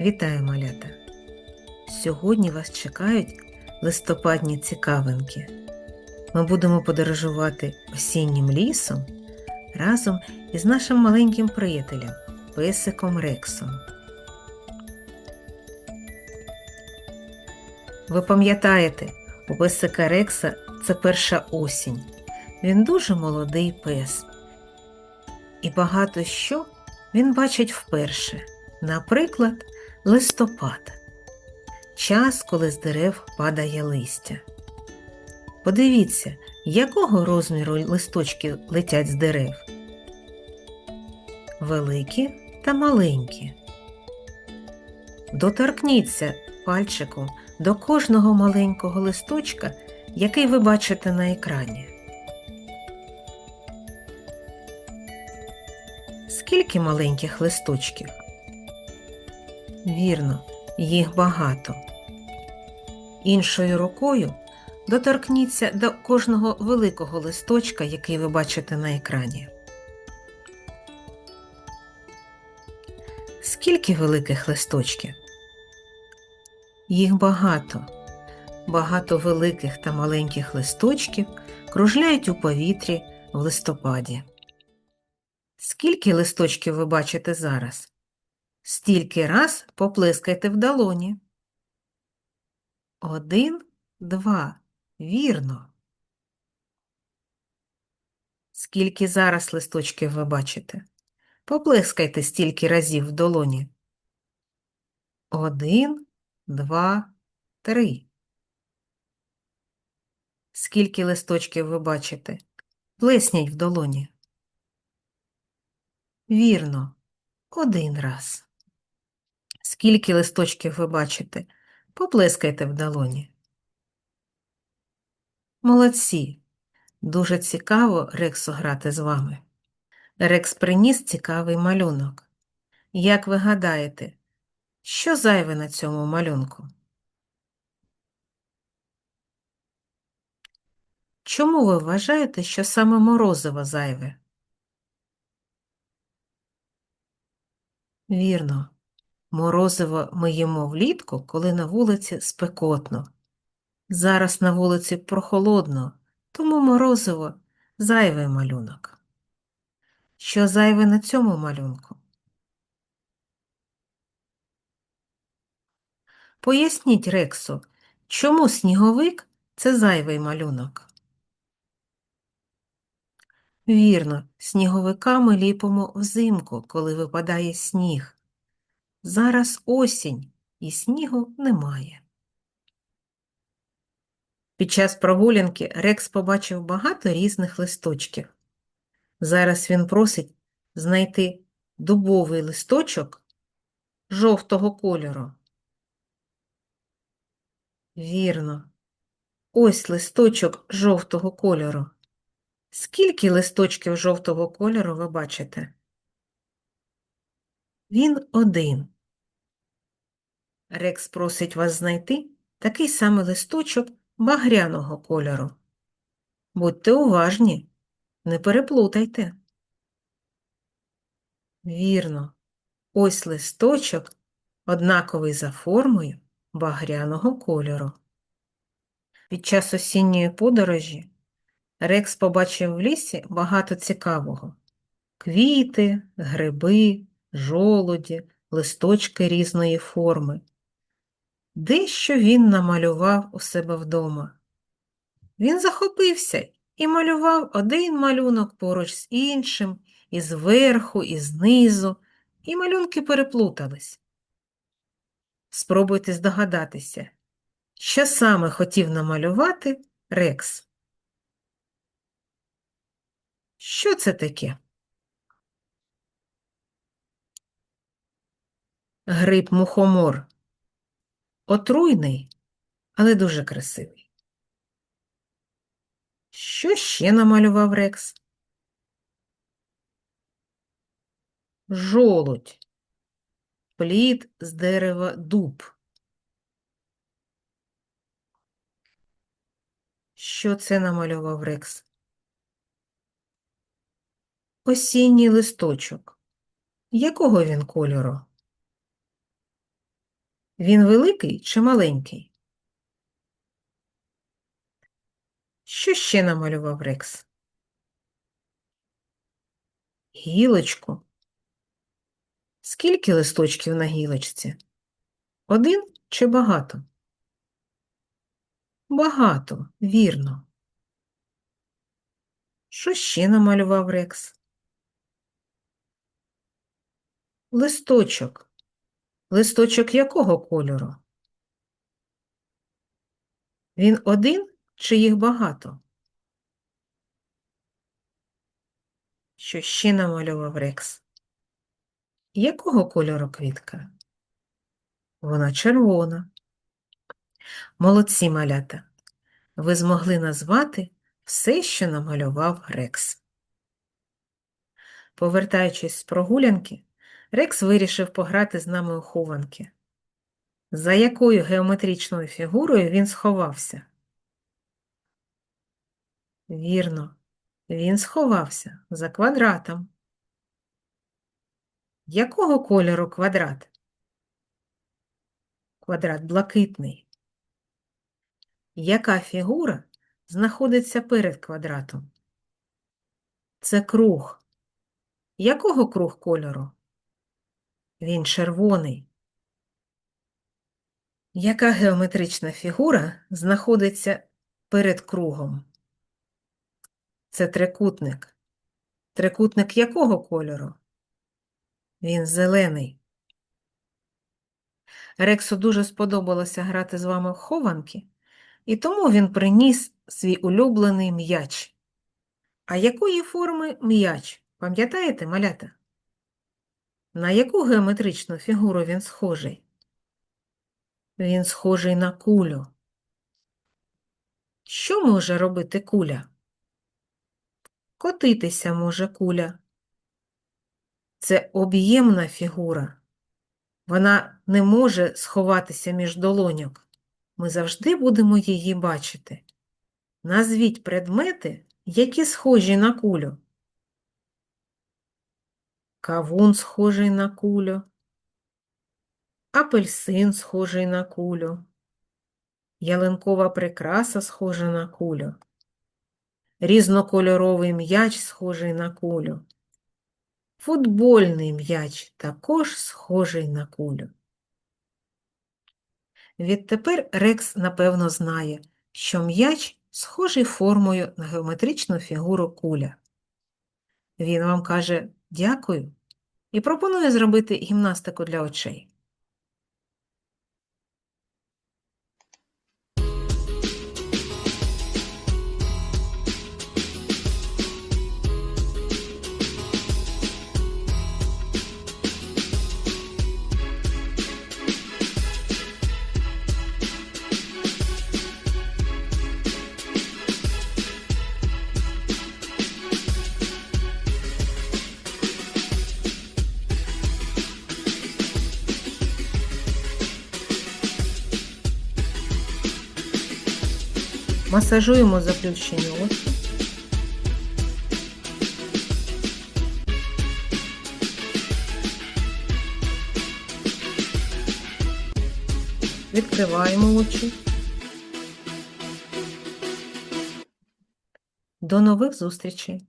Вітаю, малята! Сьогодні вас чекають листопадні цікавинки. Ми будемо подорожувати осіннім лісом разом із нашим маленьким приятелем, песиком Рексом. Ви пам'ятаєте, у песика Рекса це перша осінь. Він дуже молодий пес. І багато що він бачить вперше. Наприклад, листопад час, коли з дерев падає листя. Подивіться, якого розміру листочки летять з дерев. Великі та маленькі. Доторкніться пальчиком до кожного маленького листочка, який ви бачите на екрані. Скільки маленьких листочків? Вірно, їх багато. Іншою рукою доторкніться до кожного великого листочка, який ви бачите на екрані. Скільки великих листочків? Їх багато. Багато великих та маленьких листочків кружляють у повітрі в листопаді. Скільки листочків ви бачите зараз? Стільки раз поплескайте в долоні. Один, два. Вірно. Скільки зараз листочків ви бачите? Поплескайте стільки разів в долоні. Один, два, три. Скільки листочків ви бачите? Плесніть в долоні. Вірно, один раз. Скільки листочків ви бачите? Поплескайте в долоні. Молодці! Дуже цікаво Рексу грати з вами. Рекс приніс цікавий малюнок. Як ви гадаєте, що зайве на цьому малюнку? Чому ви вважаєте, що саме морозиво зайве? Вірно, морозиво ми їмо влітку, коли на вулиці спекотно. Зараз на вулиці прохолодно, тому морозиво зайвий малюнок. Що зайве на цьому малюнку? Поясніть Рексу, чому сніговик це зайвий малюнок? Вірно, сніговика ми ліпимо взимку, коли випадає сніг. Зараз осінь, і снігу немає. Під час прогулянки Рекс побачив багато різних листочків. Зараз він просить знайти дубовий листочок жовтого кольору. Вірно, ось листочок жовтого кольору. Скільки листочків жовтого кольору ви бачите? Він один. Рекс просить вас знайти такий самий листочок багряного кольору. Будьте уважні, не переплутайте. Вірно, ось листочок, однаковий за формою багряного кольору. Під час осінньої подорожі Рекс побачив в лісі багато цікавого. Квіти, гриби, жолуді, листочки різної форми. Дещо він намалював у себе вдома. Він захопився і малював один малюнок поруч з іншим, і зверху, і знизу, і малюнки переплутались. Спробуйте здогадатися, що саме хотів намалювати Рекс. Що це таке? Гриб мухомор. Отруйний, але дуже красивий. Що ще намалював Рекс? Жолудь. Плід з дерева дуб. Що це намалював Рекс? Осінній листочок. Якого він кольору? Він великий чи маленький? Що ще намалював Рекс? Гілочку. Скільки листочків на гілочці? Один чи багато? Багато, вірно. Що ще намалював Рекс? Листочок. Листочок якого кольору? Він один чи їх багато? Що ще намалював Рекс? Якого кольору квітка? Вона червона. Молодці малята. Ви змогли назвати все, що намалював Рекс. Повертаючись з прогулянки, Рекс вирішив пограти з нами у хованки. За якою геометричною фігурою він сховався? Вірно, він сховався за квадратом. Якого кольору квадрат? Квадрат блакитний. Яка фігура знаходиться перед квадратом? Це круг. Якого круг кольору? Він червоний. Яка геометрична фігура знаходиться перед кругом? Це трикутник. Трикутник якого кольору? Він зелений. Рексу дуже сподобалося грати з вами в хованки, і тому він приніс свій улюблений м'яч. А якої форми м'яч? Пам'ятаєте, малята? На яку геометричну фігуру він схожий? Він схожий на кулю. Що може робити куля? Котитися може куля. Це об'ємна фігура. Вона не може сховатися між долоньок. Ми завжди будемо її бачити. Назвіть предмети, які схожі на кулю. Кавун схожий на кулю, апельсин схожий на кулю, ялинкова прикраса схожа на кулю, різнокольоровий м'яч схожий на кулю, футбольний м'яч також схожий на кулю. Відтепер Рекс напевно знає, що м'яч схожий формою на геометричну фігуру куля. Він вам каже дякую і пропоную зробити гімнастику для очей. Масажуємо заплющені очі. Відкриваємо очі. До нових зустрічей!